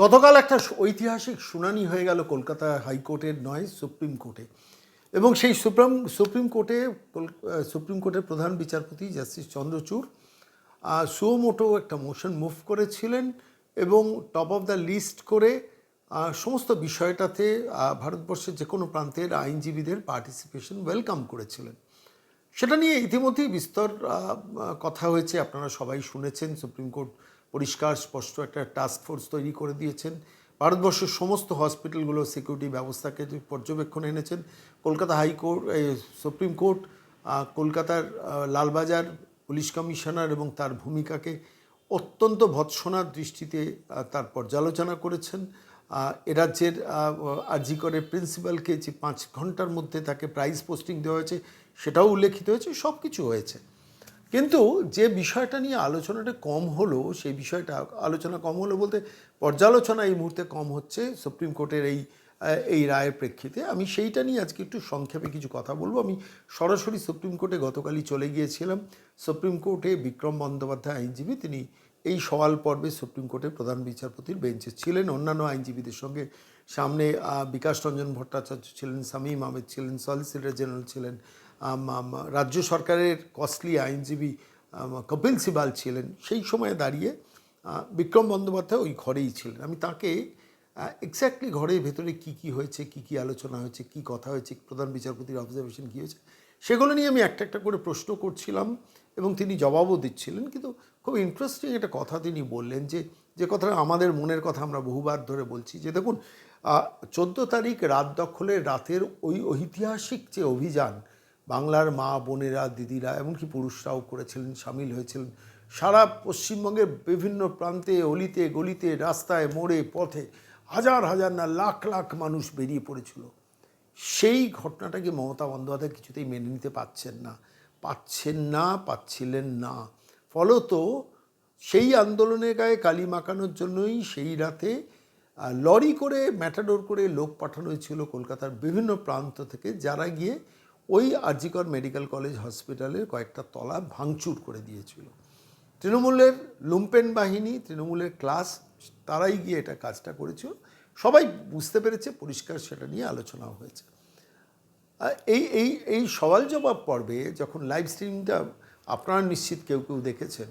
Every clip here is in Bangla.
গতকাল একটা ঐতিহাসিক শুনানি হয়ে গেল কলকাতা হাইকোর্টের নয়, সুপ্রিম কোর্টে। এবং সেই সুপ্রিম সুপ্রিম কোর্টে সুপ্রিম কোর্টের প্রধান বিচারপতি জাস্টিস চন্দ্রচূড় সুমোটো একটা মোশন মুভ করেছিলেন এবং টপ অফ দ্য লিস্ট করে সমস্ত বিষয়টাতে ভারতবর্ষের যে কোনো প্রান্তের আইনজীবীদের পার্টিসিপেশন ওয়েলকাম করেছিলেন। সেটা নিয়ে ইতিমধ্যেই বিস্তর কথা হয়েছে, আপনারা সবাই শুনেছেন, সুপ্রিম কোর্ট পরিষ্কার স্পষ্ট একটা টাস্ক ফোর্স তৈরি করে দিয়েছেন। ভারতবর্ষের সমস্ত হসপিটালগুলো সিকিউরিটি ব্যবস্থাকে পর্যবেক্ষণ এনেছেন। কলকাতা হাইকোর্ট সুপ্রিম কোর্ট কলকাতার লালবাজার পুলিশ কমিশনার এবং তার ভূমিকাকে অত্যন্ত ভৎসনার দৃষ্টিতে তার পর্যালোচনা করেছেন। আহ, এ রাজ্যের আরজি করে প্রিন্সিপালকে যে পাঁচ ঘণ্টার মধ্যে তাকে প্রাইজ পোস্টিং দেওয়া হয়েছে সেটাও উল্লেখিত হয়েছে সব কিছু হয়েছে। কিন্তু যে বিষয়টা নিয়ে আলোচনাটা কম হলো, সেই বিষয়টা আলোচনা কম হলো বলতে পর্যালোচনা এই মুহূর্তে কম হচ্ছে সুপ্রিম কোর্টের এই এই রায়ের প্রেক্ষিতে। আমি সেইটা নিয়ে আজকে একটু সংক্ষেপে কিছু কথা বলব। আমি সরাসরি সুপ্রিম কোর্টে গতকালই চলে গিয়েছিলাম। সুপ্রিম কোর্টে বিক্রম বন্দ্যোপাধ্যায় আইনজীবী, তিনি এই সওয়াল পর্বে সুপ্রিম কোর্টের প্রধান বিচারপতির বেঞ্চে ছিলেন। অন্যান্য আইনজীবীদের সঙ্গে সামনে বিকাশ রঞ্জন ভট্টাচার্য ছিলেন, সামিম আহমেদ ছিলেন, সলিসিটর জেনারেল ছিলেন রাজ্য সরকারের কস্টলি আইনজীবী কপিল সিবাল ছিলেন। সেই সময়ে দাঁড়িয়ে বিক্রম বন্দ্যোপাধ্যায় ওই ঘরেই ছিলেন। আমি তাকে এক্স্যাক্টলি ঘরের ভেতরে কি কি হয়েছে, কি কি আলোচনা হয়েছে, কি কথা হয়েছে, প্রধান বিচারপতির অবজারভেশন কী হয়েছে, সেগুলো নিয়ে আমি একটা একটা করে প্রশ্ন করছিলাম এবং তিনি জবাবও দিচ্ছিলেন। কিন্তু খুব ইন্টারেস্টিং একটা কথা তিনি বললেন যে যে কথাটা আমাদের মনের কথা আমরা বহুবার ধরে বলছি যে, দেখুন চোদ্দ তারিখ রাত দখলের রাতের ওই ঐতিহাসিক যে অভিযান বাংলার মা বোনেরা, দিদিরা, এমনকি পুরুষরাও করেছিলেন, সামিল হয়েছিলেন। সারা পশ্চিমবঙ্গের বিভিন্ন প্রান্তে, অলিতে, গলিতে, রাস্তায়, মোড়ে, পথে হাজার হাজার না লাখ লাখ মানুষ বেরিয়ে পড়েছিল। সেই ঘটনাটাকে মমতা বন্দ্যোপাধ্যায় কিছুতেই মেনে নিতে পাচ্ছেন না। পাচ্ছেন না, পাচ্ছিলেন না। ফলত সেই আন্দোলনের গায়ে কালি মাখানোর জন্যই সেই রাতে লরি করে ম্যাটাডোর করে লোক পাঠানো হয়েছিল কলকাতার বিভিন্ন প্রান্ত থেকে, যারা গিয়ে ওই আরজিকর মেডিকেল কলেজ হসপিটালের কয়েকটা তলা ভাঙচুর করে দিয়েছিল। তৃণমূলের লুম্পেন বাহিনী, তৃণমূলের ক্লাস, তারাই গিয়ে এটা কাজটা করেছিল। সবাই বুঝতে পেরেছে, পরিষ্কার সেটা নিয়ে আলোচনাও হয়েছে। এই এই এই সওয়াল জবাব পর্বে যখন লাইভ স্ট্রিমটা আপনারা নিশ্চিত কেউ কেউ দেখেছেন,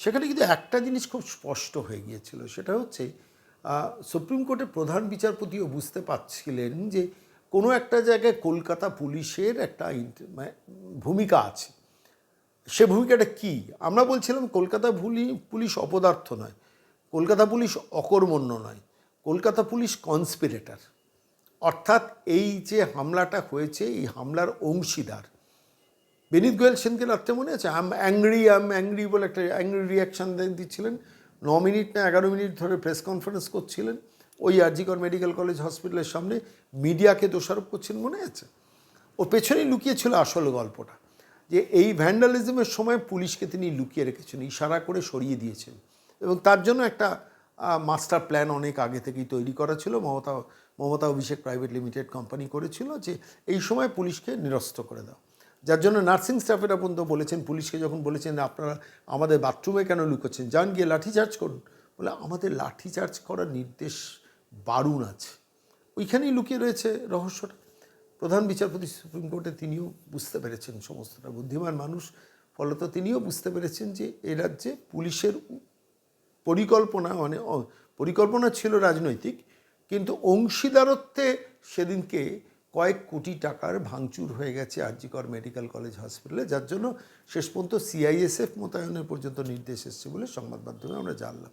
সেখানে কিন্তু একটা জিনিস খুব স্পষ্ট হয়ে গিয়েছিল। সেটা হচ্ছে সুপ্রিম কোর্টের প্রধান বিচারপতিও বুঝতে পারছিলেন যে কোনো একটা জায়গায় কলকাতা পুলিশের একটা মানে ভূমিকা আছে। সে ভূমিকাটা কি? আমরা বলছিলাম কলকাতা পুলি- পুলিশ অপদার্থ নয়। কলকাতা পুলিশ অকর্মণ্য নয়। কলকাতা পুলিশ কনস্পিরেটার অর্থাৎ এই যে হামলাটা হয়েছে, এই হামলার অংশীদার। বেনিত গোয়েল সেনকে রাত্রে মনে আছে? আম অ্যাংরি আম অ্যাংরি বলে একটা অ্যাংরি রিয়াকশান দিচ্ছিলেন। ন মিনিট না এগারো মিনিট ধরে প্রেস কনফারেন্স করছিলেন। ওই আরজিকর মেডিকেল কলেজ হসপিটালের সামনে মিডিয়াকে দোষারোপ করছেন মনে আছে? ওর পেছনেই লুকিয়েছিল আসল গল্পটা, যে এই ভ্যান্ডালিজমের সময় পুলিশকে তিনি লুকিয়ে রেখেছেন, ইশারা করে সরিয়ে দিয়েছেন এবং তার জন্য একটা মাস্টার প্ল্যান অনেক আগে থেকেই তৈরি করা ছিল। Mamata Mamata Abhishek private limited company করেছিল যে এই সময় পুলিশকে নিরস্ত করে দাও। যার জন্য নার্সিং স্টাফেরা পর্যন্ত বলেছেন, পুলিশকে যখন বলেছেন আপনারা আমাদের বাথরুমে কেন লুকোচ্ছেন, যান গিয়ে লাঠিচার্জ করুন, বলে আমাদের লাঠিচার্জ করার নির্দেশ বারুণ আছে। ওইখানেই লুকিয়ে রয়েছে রহস্যটা। প্রধান বিচারপতি সুপ্রিম কোর্টে তিনিও বুঝতে পেরেছেন সমস্তটা। বুদ্ধিমান মানুষ, ফলত তিনিও বুঝতে পেরেছেন যে এ রাজ্যে পুলিশের পরিকল্পনা মানে পরিকল্পনা ছিল রাজনৈতিক, কিন্তু অংশীদারত্বে সেদিনকে কয়েক কোটি টাকার ভাঙচুর হয়ে গেছে আরজিকর মেডিকেল কলেজ হসপিটালে যার জন্য শেষ পর্যন্ত সিআইএসএফ মোতায়েনের পর্যন্ত নির্দেশ এসছে বলে সংবাদ মাধ্যমে আমরা জানলাম।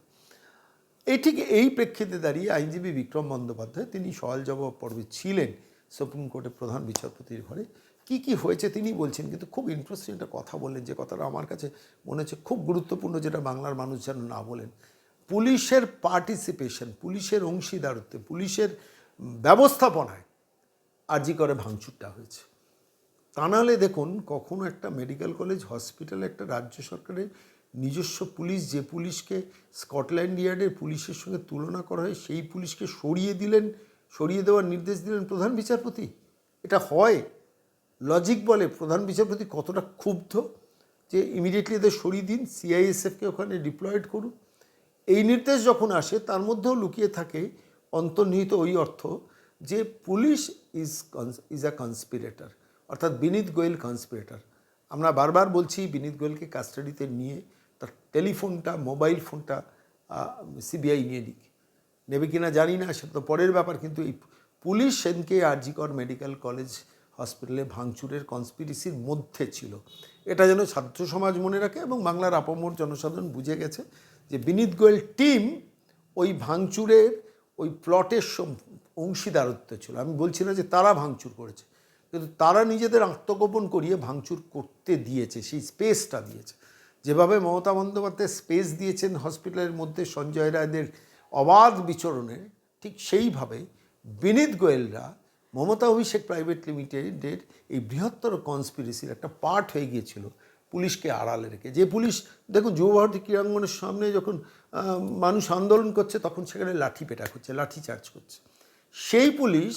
এই ঠিক এই প্রেক্ষিতে দাঁড়িয়ে আইনজীবী বিক্রম বন্দ্যোপাধ্যায় তিনি সওয়াল জবাব পর্বে ছিলেন সুপ্রিম কোর্টের প্রধান বিচারপতির ঘরে। কি কি হয়েছে তিনি বলছেন, কিন্তু খুব ইন্টারেস্টিং একটা কথা বললেন, যে কথাটা আমার কাছে মনে হচ্ছে খুব গুরুত্বপূর্ণ, যেটা বাংলার মানুষ যেন না বলেন। পুলিশের পার্টিসিপেশন পুলিশের অংশীদারত্বে, পুলিশের ব্যবস্থাপনায় আর্জি করে ভাঙচুরটা হয়েছে। তা নাহলে দেখুন, কখনো একটা মেডিকেল কলেজ হসপিটাল একটা রাজ্য সরকারের নিজস্ব পুলিশ, যে পুলিশকে স্কটল্যান্ড ইয়ার্ডের পুলিশের সঙ্গে তুলনা করা হয়, সেই পুলিশকে সরিয়ে দিলেন, সরিয়ে দেওয়ার নির্দেশ দিলেন প্রধান বিচারপতি। এটা হয়। লজিক বলে, প্রধান বিচারপতি কতটা ক্ষুব্ধ যে ইমিডিয়েটলি এদের সরিয়ে দিন, সিআইএসএফকে ওখানে ডিপ্লয়েড করুন। এই নির্দেশ যখন আসে, তার মধ্যেও লুকিয়ে থাকে অন্তর্নিহিত ওই অর্থ যে police is is a conspirator, অর্থাৎ বিনীত গোয়েল কনস্পিরেটর। আমরা বারবার বলছি, বিনীত গোয়েলকে কাস্টাডিতে নিয়ে তার টেলিফোনটা, মোবাইল ফোনটা সিবিআই নিয়ে নিক। নেবে কিনা জানি না, সেটা তো পরের ব্যাপার, কিন্তু এই পুলিশ সেদিনকে আরজিকর মেডিকেল কলেজ হসপিটালে ভাঙচুরের কনস্পিরেসির মধ্যে ছিল। এটা যেন ছাত্র সমাজ মনে রাখে এবং বাংলার আপামর জনসাধারণ বুঝে গেছে যে বিনীত গোয়েল টিম ওই ভাঙচুরের ওই প্লটের অংশীদারত্ব ছিল। আমি বলছি না যে তারা ভাঙচুর করেছে, কিন্তু তারা নিজেদের আত্মগোপন করিয়ে ভাঙচুর করতে দিয়েছে, সেই স্পেসটা দিয়েছে। যেভাবে মমতা বন্দ্যোপাধ্যায় স্পেস দিয়েছেন হসপিটালের মধ্যে সঞ্জয় রায়দের অবাধ বিচরণে, ঠিক সেইভাবে বিনীত গোয়েলরা, মমতা অভিষেক প্রাইভেট লিমিটেডের এই বৃহত্তর কনস্পিরেসির একটা পার্ট হয়ে গিয়েছিল পুলিশকে আড়ালে রেখে। যে পুলিশ, দেখুন যুবভারতী ক্রীড়াঙ্গনের সামনে যখন মানুষ আন্দোলন করছে, তখন সেখানে লাঠি পেটা করছে, লাঠি চার্জ করছে। সেই পুলিশ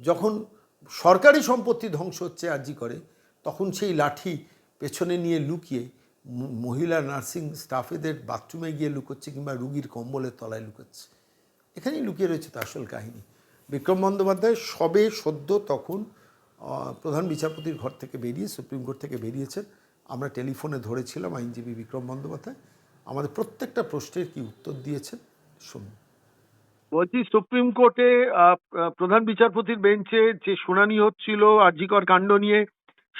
যখন সরকারি সম্পত্তি ধ্বংস হচ্ছে আর্জি করে, তখন সেই লাঠি পেছনে নিয়ে লুকিয়ে মহিলা নার্সিং স্টাফেদের বাথরুমে গিয়ে লুকোচ্ছে কিংবা রুগীর কম্বলের তলায় লুকোচ্ছে। এখানেই লুকিয়ে রয়েছে তো আসল কাহিনী। বিক্রম বন্দ্যোপাধ্যায় সবে সদ্য তখন প্রধান বিচারপতির ঘর থেকে বেরিয়ে সুপ্রিম কোর্ট থেকে বেরিয়েছেন। আমরা টেলিফোনে ধরেছিলাম আইনজীবী বিক্রম বন্দ্যোপাধ্যায়। আমাদের প্রত্যেকটা প্রশ্নের কি উত্তর দিয়েছেন? শুনুন। বলছি, সুপ্রিম কোর্টে প্রধান বিচারপতির বেঞ্চে যে শুনানি হচ্ছিল, আরজিকর কাণ্ড নিয়ে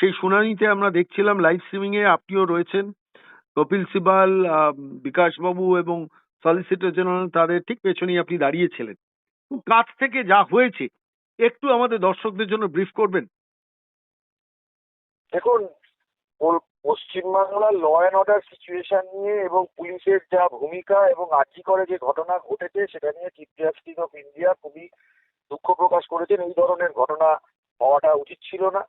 সেই শুনানিতে আমরা দেখছিলাম লাইভ স্ট্রিমিং এ আপনিও রয়েছেন। কপিল সিবাল আহ, বিকাশ বাবু এবং সলিসিটর জেনারেল তাদের ঠিক পেছনেই আপনি দাঁড়িয়েছিলেন। কাছ থেকে যা হয়েছে একটু আমাদের দর্শকদের জন্য ব্রিফ করবেন। দেখুন পশ্চিমবাংলার ল অ্যান্ড অর্ডার সিচুয়েশন নিয়ে এবং পুলিশের যা ভূমিকা এবং আর্জি করে যে ঘটনা ঘটেছে সেটা নিয়ে চিফ জাস্টিস অফ ইন্ডিয়া খুবই দুঃখ প্রকাশ করেছেন। এই ধরনের ঘটনা হওয়াটা উচিত ছিল না।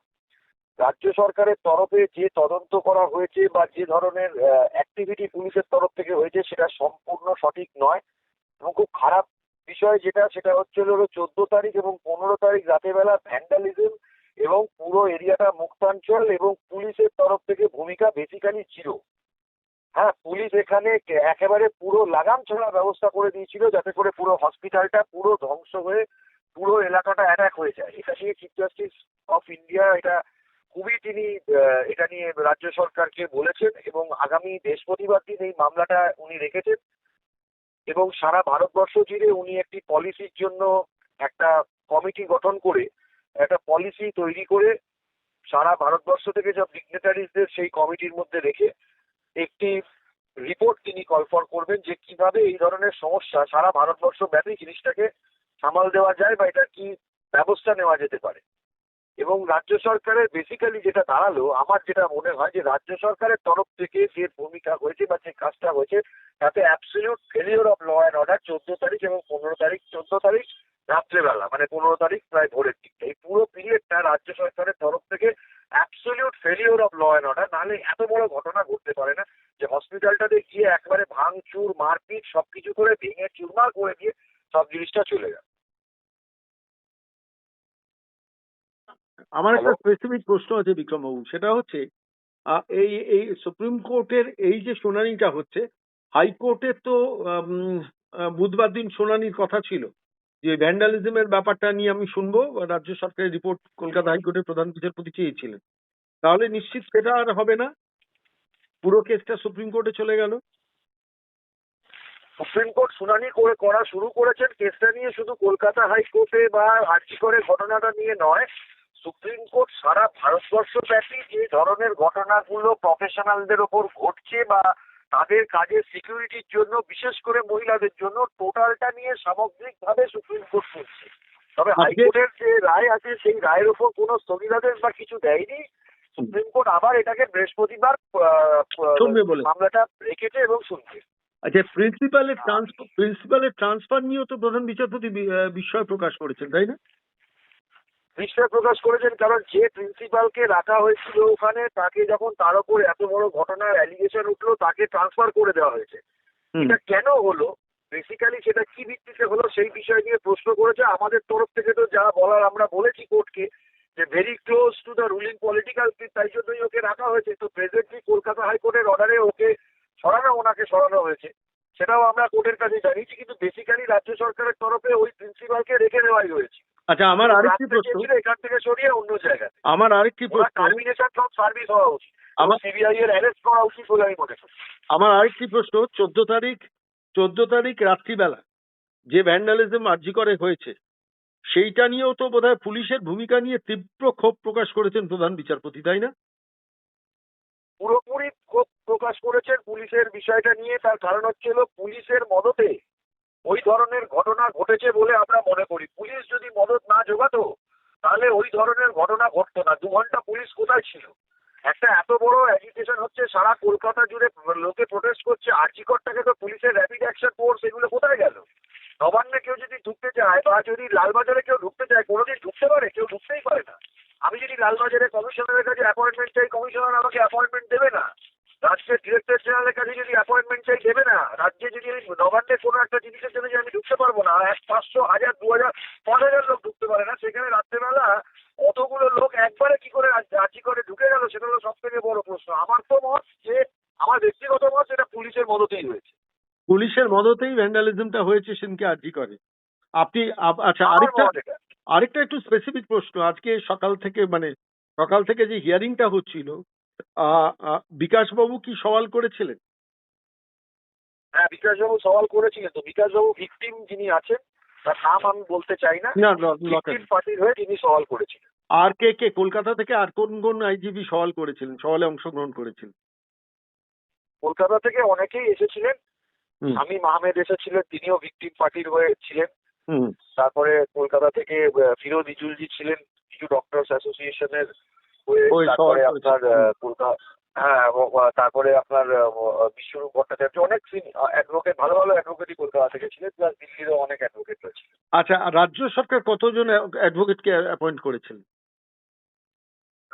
রাজ্য সরকারের তরফে যে তদন্ত করা হয়েছে বা যে ধরনের অ্যাক্টিভিটি পুলিশের তরফ থেকে হয়েছে সেটা সম্পূর্ণ সঠিক নয়। এবং খুব খারাপ বিষয় যেটা, সেটা হচ্ছে হলো চোদ্দ তারিখ এবং পনেরো তারিখ রাতের বেলা ভ্যান্ডালিজম এবং পুরো এরিয়াটা মুক্তাঞ্চল এবং পুলিশের তরফ থেকে ভূমিকা বেসিক্যালি জিরো হ্যাঁ পুলিশ এখানে একেবারে পুরো লাগাম ছাড়া ব্যবস্থা করে দিয়েছিল যাতে করে পুরো হসপিটালটা পুরো ধ্বংস হয়ে পুরো এলাকাটা অ্যাটাক হয়ে যায়। এটা নিয়ে চিফ জাস্টিস অফ ইন্ডিয়া এটা খুবই তিনি এটা নিয়ে রাজ্য সরকারকে বলেছেন এবং আগামী বৃহস্পতিবার দিন এই মামলাটা উনি রেখেছেন এবং সারা ভারতবর্ষ জুড়ে উনি একটি পলিসির জন্য একটা কমিটি গঠন করে, একটা পলিসি তৈরি করে সারা ভারতবর্ষ থেকে সব ডিগনিটারিজদের সেই কমিটির মধ্যে রেখে একটি রিপোর্ট তিনি কলফর করবেন যে কীভাবে এই ধরনের সমস্যা সারা ভারতবর্ষ ব্যাপী জিনিসটাকে সামাল দেওয়া যায় বা এটা কি ব্যবস্থা নেওয়া যেতে পারে। এবং রাজ্য সরকারের বেসিক্যালি যেটা দাঁড়াল, আমার যেটা মনে হয় যে রাজ্য সরকারের তরফ থেকে যে ভূমিকা হয়েছে বা যে কাজটা হয়েছে, তাতে absolute failure of law and order চোদ্দ তারিখ এবং পনেরো তারিখ, চোদ্দ তারিখ রাত্রেবেলা মানে পনেরো তারিখ প্রায় ভোরের দিকটা। এই পুরো পিরিয়ডটা রাজ্য সরকারের তরফ থেকে absolute failure of law and order নাহলে এত বড় ঘটনা ঘটতে পারে না যে হসপিটালটাতে গিয়ে একবারে ভাঙচুর, মারপিট, সবকিছু করে ভেঙে চুরমার করে দিয়ে সব জিনিসটা চলে গেল। আমার একটা? স্পেসিফিক প্রশ্ন আছে বিক্রম বাবু সেটা হচ্ছে এই এই সুপ্রিম কোর্টের এই যে শুনানিটা হচ্ছে হাইকোর্টের তো বুধবার দিন শুনানির কথা ছিল যে ভ্যান্ডালিজমের ব্যাপারটা নিয়ে আমি শুনব রাজ্য সরকারের রিপোর্ট কলকাতা হাইকোর্টের প্রধান বিচারপতি চেয়েছিলেন। তাহলে নিশ্চিত সেটা আর হবে না? পুরো কেসটা সুপ্রিম কোর্টে চলে গেল? সুপ্রিম কোর্ট শুনানি করে করা শুরু করেছেন কেসটা নিয়ে শুধু কলকাতা হাইকোর্টে বা আর্জি করে ঘটনাটা নিয়ে নয় সুপ্রিম কোর্ট সারা ভারতবর্ষ ব্যাপী যে ধরনের ঘটনাগুলো প্রফেশনালদের ওপর ঘটছে বা তাদের কাজের সিকিউরিটির জন্য বিশেষ করে মহিলাদের জন্য টোটালটা নিয়ে সামগ্রিকভাবে সুপ্রিম কোর্ট শুনছে। তবে হাইকোর্টের যে রায় আছে সেই রায়ের ওপর কোনো স্থগিতাদেশ বা কিছু দেয়নি। সুপ্রিম কোর্ট আবার এটাকে বৃহস্পতিবার। মামলাটা রেখেছে এবং শুনছে। আচ্ছা প্রিন্সিপালের ট্রান্সফার প্রিন্সিপালের ট্রান্সফার নিয়েও তো প্রধান বিচারপতি বি- আহ, বিস্ময় প্রকাশ করেছেন তাই না? বিস্ময় প্রকাশ করেছেন কারণ যে প্রিন্সিপালকে রাখা হয়েছিল ওখানে তাকে যখন তার উপর এত বড় ঘটনার অ্যালিগেশন উঠল তাকে ট্রান্সফার করে দেওয়া হয়েছে। এটা কেন হলো? বেসিক্যালি সেটা কি ভিত্তিতে হলো সেই বিষয় নিয়ে প্রশ্ন করেছে। আমাদের তরফ থেকে তো যা বলার আমরা বলেছি কোর্টকে যে very close to the ruling political তাই জন্যই ওকে রাখা হয়েছে। তো প্রেজেন্টলি কলকাতা হাইকোর্টের অর্ডারে ওকে সরানো ওনাকে সরানো হয়েছে। সেটাও আমরা কোর্টের কাছে জানিয়েছি কিন্তু বেসিক্যালি রাজ্য সরকারের তরফে ওই প্রিন্সিপালকে রেখে দেওয়াই হয়েছে। আচ্ছা আমার আরেকটি প্রশ্ন। এখান থেকে সরিয়ে অন্য জায়গায়। আমার আরেকটি প্রশ্ন। টার্মিনেশন ফ্রম সার্ভিস হওয়া উচিত। আমার- সিবিআই এর অ্যারেস্ট করা উচিত বলে আমি মনে করি। আমার আরেকটি প্রশ্ন চোদ্দ তারিখ চোদ্দ তারিখ রাত্রিবেলা যে ভ্যান্ডালিজম আর্জি করে হয়েছে সেইটা নিয়েও তো বোধহয় পুলিশের ভূমিকা নিয়ে তীব্র ক্ষোভ প্রকাশ করেছেন প্রধান বিচারপতি তাই না? পুরোপুরি ক্ষোভ প্রকাশ করেছেন পুলিশের বিষয়টা নিয়ে। তার কারণ হচ্ছে পুলিশের মদতে ওই ধরনের ঘটনা ঘটেছে বলে আমরা মনে করি। পুলিশ যদি মদত না জোগাতো, তাহলে ওই ধরনের ঘটনা ঘটতো না। দু ঘণ্টা পুলিশ কোথায় ছিল? একটা এত বড় অ্যাজিটেশন হচ্ছে, সারা কলকাতা জুড়ে লোকে প্রোটেস্ট করছে আর্জিকরটাকে তো পুলিশের র্যাপিড অ্যাকশন ফোর্স এগুলো কোথায় গেল? নবান্নে কেউ যদি ঢুকতে চায়, বা যদি লালবাজারে কেউ ঢুকতে চায়, কোনোদিন ঢুকতে পারে, কেউ ঢুকতেই পারে না। আমি যদি লালবাজারে কমিশনারের কাছে অ্যাপয়েন্টমেন্ট চাই কমিশনার আমাকে অ্যাপয়েন্টমেন্ট দেবে না। রাজ্যের ডিরেক্টর জেনারেলের কাছে যদি অ্যাপয়েন্টমেন্ট চাই দেবে না। রাজ্যে যদি আমি নবান্নে কোনো একটা জিনিসের জন্য যে আমি ঢুকতে পারব না এক পাঁচশো হাজার দু হাজার পাঁচ হাজার লোক ঢুকতে পারে না সেখানে রাত্রেবেলা অতগুলো লোক একবারে কি করে রাজ্যি করে ঢুকে গেল সেটা হলো সব থেকে বড় প্রশ্ন। আমার তো মত যে আমার ব্যক্তিগত মত সেটা পুলিশের মদতেই হয়েছে। পুলিশের মদতেই ভ্যান্ডালিজমটা হয়েছে সেদিনকে আর্জি করে? আপনি আচ্ছা আরেকটা। আরেকটা একটু স্পেসিফিক প্রশ্ন। আজকে সকাল থেকে মানে সকাল থেকে যে হিয়ারিংটা হচ্ছিল বিকাশবাবু কি সওয়াল করেছিলেন? হ্যাঁ বিকাশবাবু সওয়াল করেছিলেন তো। বিকাশবাবু ভিকটিম যিনি আছেন তার নাম আমি বলতে চাই না। ভিকটিম পার্টির হয়ে তিনি সওয়াল করেছিলেন। আর কে কে? কলকাতা থেকে আর কোন কোন আইজিবি সওয়াল করেছিলেন? সওয়ালে অংশগ্রহণ করেছিলেন? কলকাতা থেকে অনেকেই এসেছিলেন। স্বামী মাহমেদ এসেছিলেন তিনিও ভিকটিম পার্টির হয়ে ছিলেন। তারপরে কলকাতা থেকে ফিরোজ ইজুলজি ছিলেন কিছু ডক্টরস অ্যাসোসিয়েশনের হয়ে তারপরে আপনার কলকাতা হ্যাঁ ও- ও- তারপরে আপনার বিশ্বরূপ ভট্টাচার্য অনেক অ্যাডভোকেট ভালো ভালো অ্যাডভোকেটই কলকাতা থেকে ছিলেন প্লাস দিল্লিরও অনেক অ্যাডভোকেট রয়েছে। আচ্ছা রাজ্য সরকার কতজন অ্যাডভোকেটকে অ্যাপয়েন্ট করেছিলেন?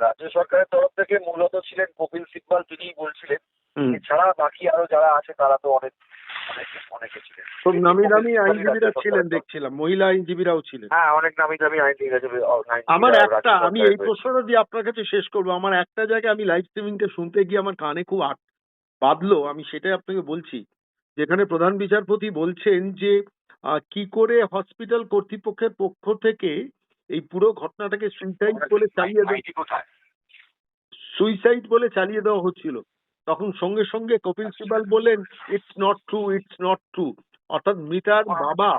রাজ্য সরকারের তরফ থেকে মূলত ছিলেন কপিল সিব্বাল তিনিই বলছিলেন। এছাড়া বাকি আরও যারা আছে তারা তো অনেক খুব নামি দামি আইনজীবীরা ছিলেন দেখছিলাম। মহিলা আইনজীবীরাও ছিলেন। হ্যাঁ অনেক নামি দামি আমার একটা আমি এই প্রশ্নটা দিয়ে আপনার কাছে শেষ করব। আমার একটা জায়গায় আমি লাইভ স্ট্রিমিংটা শুনতে গিয়ে আমার কানে খুব আট বাঁধলো। আমি সেটাই আপনাকে বলছি। যেখানে প্রধান বিচারপতি বলছেন যে কি করে হসপিটাল কর্তৃপক্ষের পক্ষ থেকে এই পুরো ঘটনাটাকে সুইসাইড বলে চালিয়ে দেওয়া সুইসাইড বলে চালিয়ে দেওয়া হচ্ছিল। তখন সঙ্গে সঙ্গে কপিল সিবাল বললেন it's not true it's not true অর্থাৎ মৃতার বাবা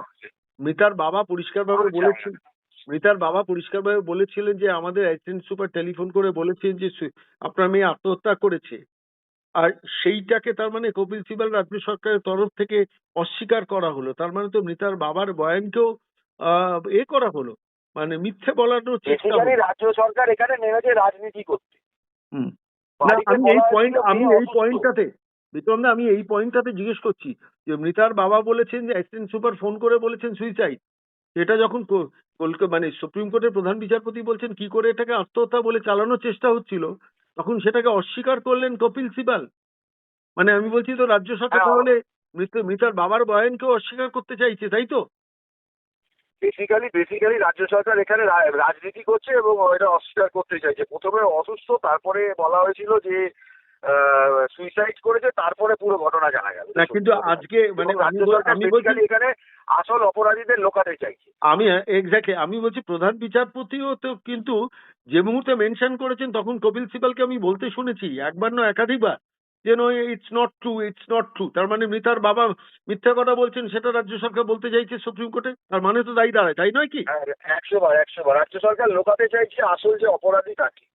মৃতার বাবা পরিষ্কারভাবে বলেছেন মৃতার বাবা পরিষ্কারভাবে বলেছিলেন যে আমাদের অ্যাসিস্ট্যান্ট সুপার টেলিফোন করে বলেছেন যে আপনার মেয়ে আত্মহত্যা করেছে। আর সেইটাকে তার মানে কপিল সিবাল রাজ্য সরকারের তরফ থেকে অস্বীকার করা হলো। তার মানে তো মৃতার বাবার বয়ানকেও আহ, এ করা হলো। মানে মিথ্যে বলানোর চেষ্টা রাজ্য সরকার এখানে নেমেছে রাজনীতি করতে। হুম। না আমি এই পয়েন্ট আমি এই। পয়েন্টটাতে বিক্রম আমি এই পয়েন্টটাতে জিজ্ঞেস করছি যে মৃতার বাবা বলেছেন যে অ্যাসিস্ট্যান্ট সুপার ফোন করে বলেছেন সুইসাইড এটা যখন মানে সুপ্রিম কোর্টের প্রধান বিচারপতি বলছেন কি করে এটাকে আত্মহত্যা বলে চালানোর চেষ্টা হচ্ছিল তখন সেটাকে অস্বীকার করলেন কপিল সিবাল মানে আমি বলছি তো রাজ্য সরকার হ্যাঁ। তাহলে মৃত- মৃতার বাবার বয়ানকেও অস্বীকার করতে চাইছে তাই তো বেসিক্যালি বেসিক্যালি রাজ্য সরকার এখানে রাজনীতি করছে এবং এটা অস্বীকার করতে চাইছে। প্রথমে অসুস্থ তারপরে বলা হয়েছিল যে সুইসাইড করেছে তারপরে পুরো ঘটনা জানা গেল। না কিন্তু আজকে মানে রাজ্য সরকার বেসিক্যালি এখানে আসল অপরাধীদের লোকাতে চাইছে। আমি এক্স্যাক্টলি আমি বলছি প্রধান বিচারপতিও তো কিন্তু যে মুহূর্তে মেনশন করেছেন তখন কপিল সিবালকে আমি বলতে শুনেছি একবার না একাধিকবার। যে নয় it's not true it's not true তার মানে মৃতার বাবা মিথ্যা কথা বলছেন সেটা রাজ্য সরকার বলতে চাইছে সুপ্রিম কোর্টে? তার মানে তো দায়ী দাঁড়ায় তাই নয় কি? হ্যাঁ, একশো বার একশো বার। রাজ্য সরকার লোকাতে চাইছে আসল যে অপরাধী তাকে।